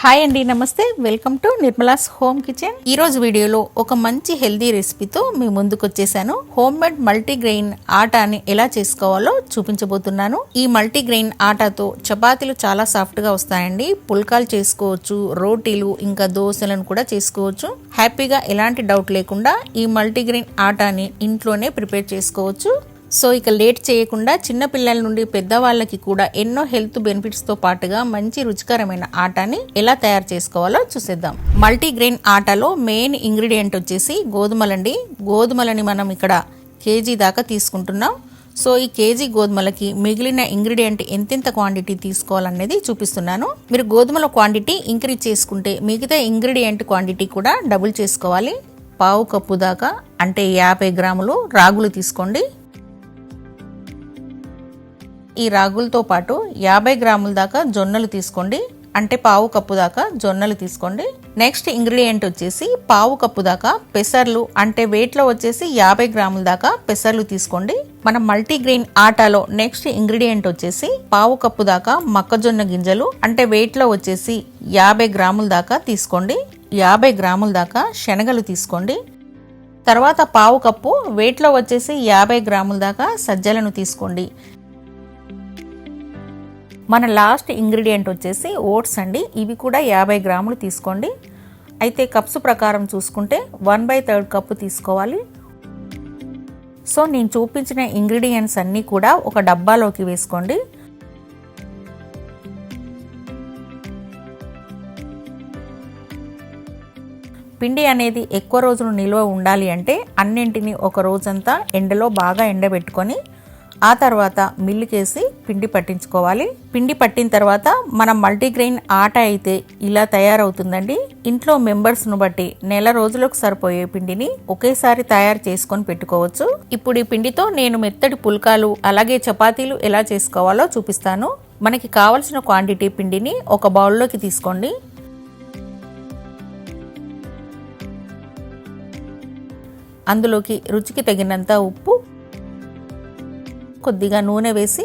Hi అండి namaste. Welcome to Nirmala's home kitchen. ఈ రోజు వీడియోలో ఒక మంచి హెల్దీ రెసిపీతో మీ ముందుకు వచ్చేసాను. హోమ్ మేడ్ మల్టీగ్రెయిన్ ఆటాని ఎలా చేసుకోవాలో చూపించబోతున్నాను. ఈ మల్టీగ్రెయిన్ ఆటాతో చపాతీలు చాలా సాఫ్ట్గా వస్తాయండి. పుల్కాలు చేసుకోవచ్చు రోటీలు ఇంకా దోశలను కూడా చేసుకోవచ్చు. హ్యాపీగా ఎలాంటి డౌట్ లేకుండా ఈ మల్టీగ్రెయిన్ ఆటాని ఇంట్లోనే ప్రిపేర్ చేసుకోవచ్చు. సో ఇక లేట్ చేయకుండా చిన్నపిల్లల నుండి పెద్దవాళ్ళకి కూడా ఎన్నో హెల్త్ బెనిఫిట్స్తో పాటుగా మంచి రుచికరమైన ఆటాని ఎలా తయారు చేసుకోవాలో చూసేద్దాం. మల్టీగ్రెయిన్ ఆటలో మెయిన్ ఇంగ్రీడియంట్ వచ్చేసి గోధుమలండి. గోధుమలని మనం ఇక్కడ కేజీ దాకా తీసుకుంటున్నాం. సో ఈ కేజీ గోధుమలకి మిగిలిన ఇంగ్రీడియంట్ ఎంతెంత క్వాంటిటీ తీసుకోవాలనేది చూపిస్తున్నాను. మీరు గోధుమల క్వాంటిటీ ఇంక్రీజ్ చేసుకుంటే మిగతా ఇంగ్రీడియంట్ క్వాంటిటీ కూడా డబుల్ చేసుకోవాలి. పావు కప్పు దాకా అంటే యాభై గ్రాములు రాగులు తీసుకోండి. ఈ రాగులతో పాటు యాభై గ్రాముల దాకా జొన్నలు తీసుకోండి. అంటే పావు కప్పు దాకా జొన్నలు తీసుకోండి. నెక్స్ట్ ఇంగ్రీడియంట్ వచ్చేసి పావు కప్పు దాకా పెసర్లు. అంటే వెయిట్లో వచ్చేసి యాభై గ్రాముల దాకా పెసర్లు తీసుకోండి. మన మల్టీగ్రెయిన్ ఆటాలో నెక్స్ట్ ఇంగ్రీడియంట్ వచ్చేసి పావు కప్పు దాకా మొక్కజొన్న గింజలు. అంటే వెయిట్లో వచ్చేసి యాభై గ్రాముల దాకా తీసుకోండి. యాభై గ్రాముల దాకా శనగలు తీసుకోండి. తర్వాత పావు కప్పు వెయిట్లో వచ్చేసి యాభై గ్రాముల దాకా సజ్జలను తీసుకోండి. మన లాస్ట్ ఇంగ్రీడియంట్ వచ్చేసి ఓట్స్ అండి. ఇవి కూడా యాభై గ్రాములు తీసుకోండి. అయితే కప్స్ ప్రకారం చూసుకుంటే వన్ బై థర్డ్ కప్పు తీసుకోవాలి. సో నేను చూపించిన ఇంగ్రీడియంట్స్ అన్నీ కూడా ఒక డబ్బాలోకి వేసుకోండి. పిండి అనేది ఎక్కువ రోజులు నిల్వ ఉండాలి అంటే అన్నింటినీ ఒక రోజంతా ఎండలో బాగా ఎండబెట్టుకొని ఆ తర్వాత మిల్లుకేసి పిండి పట్టించుకోవాలి. పిండి పట్టిన తర్వాత మనం మల్టీగ్రెయిన్ ఆట అయితే ఇలా తయారవుతుందండి. ఇంట్లో మెంబర్స్ను బట్టి నెల రోజులకు సరిపోయే పిండిని ఒకేసారి తయారు చేసుకొని పెట్టుకోవచ్చు. ఇప్పుడు ఈ పిండితో నేను మెత్తటి పుల్కాలు అలాగే చపాతీలు ఎలా చేసుకోవాలో చూపిస్తాను. మనకి కావలసిన క్వాంటిటీ పిండిని ఒక బౌల్లోకి తీసుకోండి. అందులోకి రుచికి తగినంత ఉప్పు కొద్దిగా నూనె వేసి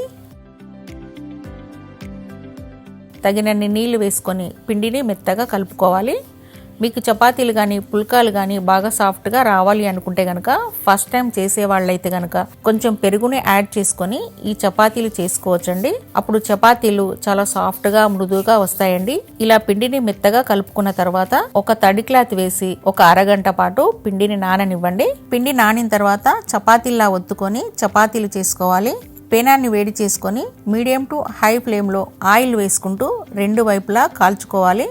తగినన్ని నీళ్ళు వేసుకొని పిండిని మెత్తగా కలుపుకోవాలి. మీకు చపాతీలు కానీ పుల్కాలు కానీ బాగా సాఫ్ట్గా రావాలి అనుకుంటే కనుక ఫస్ట్ టైం చేసే వాళ్ళైతే కనుక కొంచెం పెరుగుని యాడ్ చేసుకొని ఈ చపాతీలు చేసుకోవచ్చండి. అప్పుడు చపాతీలు చాలా సాఫ్ట్గా మృదువుగా వస్తాయండి. ఇలా పిండిని మెత్తగా కలుపుకున్న తర్వాత ఒక తడి క్లాత్ వేసి ఒక అరగంట పాటు పిండిని నాననివ్వండి. పిండి నానిన తర్వాత చపాతీల్లా ఒత్తుకొని చపాతీలు చేసుకోవాలి. పేనాన్ని వేడి చేసుకొని మీడియం టు హై ఫ్లేమ్లో ఆయిల్ వేసుకుంటూ రెండు వైపులా కాల్చుకోవాలి.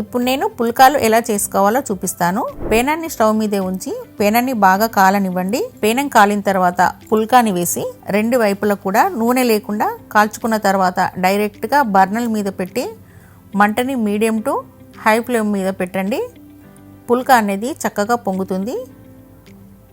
ఇప్పుడు నేను పుల్కాలు ఎలా చేసుకోవాలో చూపిస్తాను. పేనాన్ని స్టవ్ మీదే ఉంచి పేనాన్ని బాగా కాలనివ్వండి. పేనం కాలిన తర్వాత పుల్కాని వేసి రెండు వైపులా కూడా నూనె లేకుండా కాల్చుకున్న తర్వాత డైరెక్ట్గా బర్నల్ మీద పెట్టి మంటని మీడియం టు హై ఫ్లేమ్ మీద పెట్టండి. పుల్కా అనేది చక్కగా పొంగుతుంది.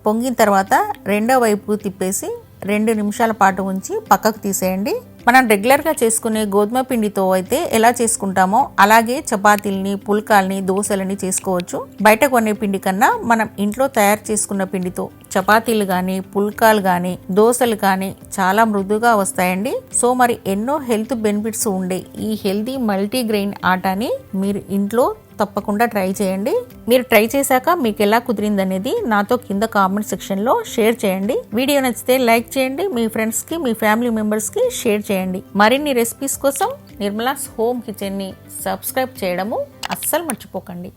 పొంగిన తర్వాత రెండో వైపు తిప్పేసి రెండు నిమిషాల పాటు ఉంచి పక్కకు తీసేయండి. మనం రెగ్యులర్గా చేసుకునే గోధుమ పిండితో అయితే ఎలా చేసుకుంటామో అలాగే చపాతీల్ని పుల్కాల్ని దోశలని చేసుకోవచ్చు. బయట కొనే పిండి కన్నా మనం ఇంట్లో తయారు చేసుకున్న పిండితో చపాతీలు కానీ పుల్కాలు కానీ దోశలు కానీ చాలా మృదుగా వస్తాయండి. సో మరి ఎన్నో హెల్త్ బెనిఫిట్స్ ఉండే ఈ హెల్తీ మల్టీగ్రెయిన్ ఆటాని మీరు ఇంట్లో తప్పకుండా ట్రై చేయండి. మీరు ట్రై చేశాక మీకు ఎలా కుదిరింది అనేది నాతో కింద కామెంట్ సెక్షన్లో షేర్ చేయండి. వీడియో నచ్చితే లైక్ చేయండి. మీ ఫ్రెండ్స్కి మీ ఫ్యామిలీ మెంబర్స్కి షేర్ చేయండి. మరిన్ని రెసిపీస్ కోసం నిర్మలాస్ హోమ్ కిచెన్ని సబ్స్క్రైబ్ చేయడము అస్సలు మర్చిపోకండి.